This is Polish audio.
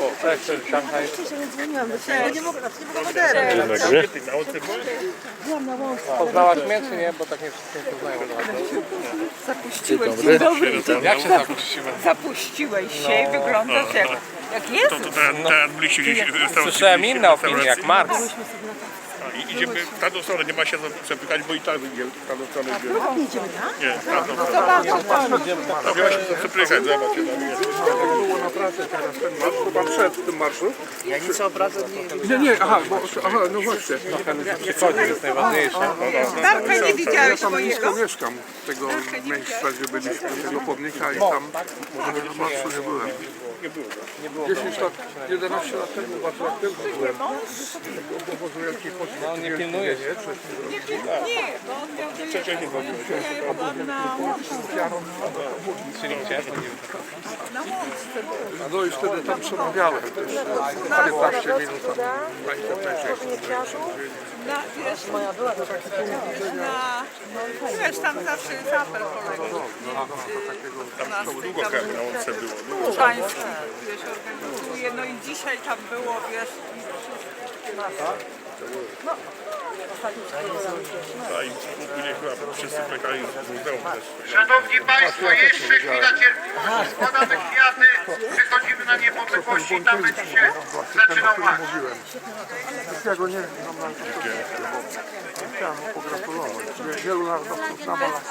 O, cześć, Szanghaj. Nie mogę, nie mogę na? Poznałaś mnie, czy nie? Bo tak nie wszyscy poznają. Zapuściłeś, dobry. Jak się zapuściłem? Zapuściłeś się i wyglądasz jak, jak jest. To gdzieś w restauracji. Słyszałem inne opinie, jak. Marx. I idziemy w tamtą stronę, nie ma się przepykać, bo i tak idzie w tamtą stronę. idzie. Idziemy, tak? Nie, w tamtą stronę. No nie ma się co przepykać, zobaczcie. Pracę teraz ten marsz, bo pan w tym marszu. Ja nic o pracy nie... Nie, nie, aha, bo, aha, no właśnie. Przychodzi, jest najważniejsze. Darka nie widziałeś Ja tam blisko mojego? mieszkam, tego miejsca, gdzie byliśmy, tego pomnika i tam może na marszu nie byłem. Nie było. 10 lat, 11 lat temu, bardzo aktywny byłem. Do obozu Wielkiej Poczty. No, nie pilnuje się. Wcześniej chodziło. Czyli gdzie? To nie wiem. No i wtedy tam przemawiałem też. 15 minut tam na wiesz, moja była na, wiesz, tam zawsze jest apel kolegów. Tam to długo chyba na łące było. Długo. Pański, wiesz, organizuje. No i dzisiaj tam było, wiesz, też. Szanowni Państwo, jeszcze chwila cierpliwości. Składamy kwiaty, wychodzimy na niepodległość i tam będzie się zaczynał. Mówiłem. Ja go nie znam na to. Chciałem mu pogratulować. Wielu narodowców na balach.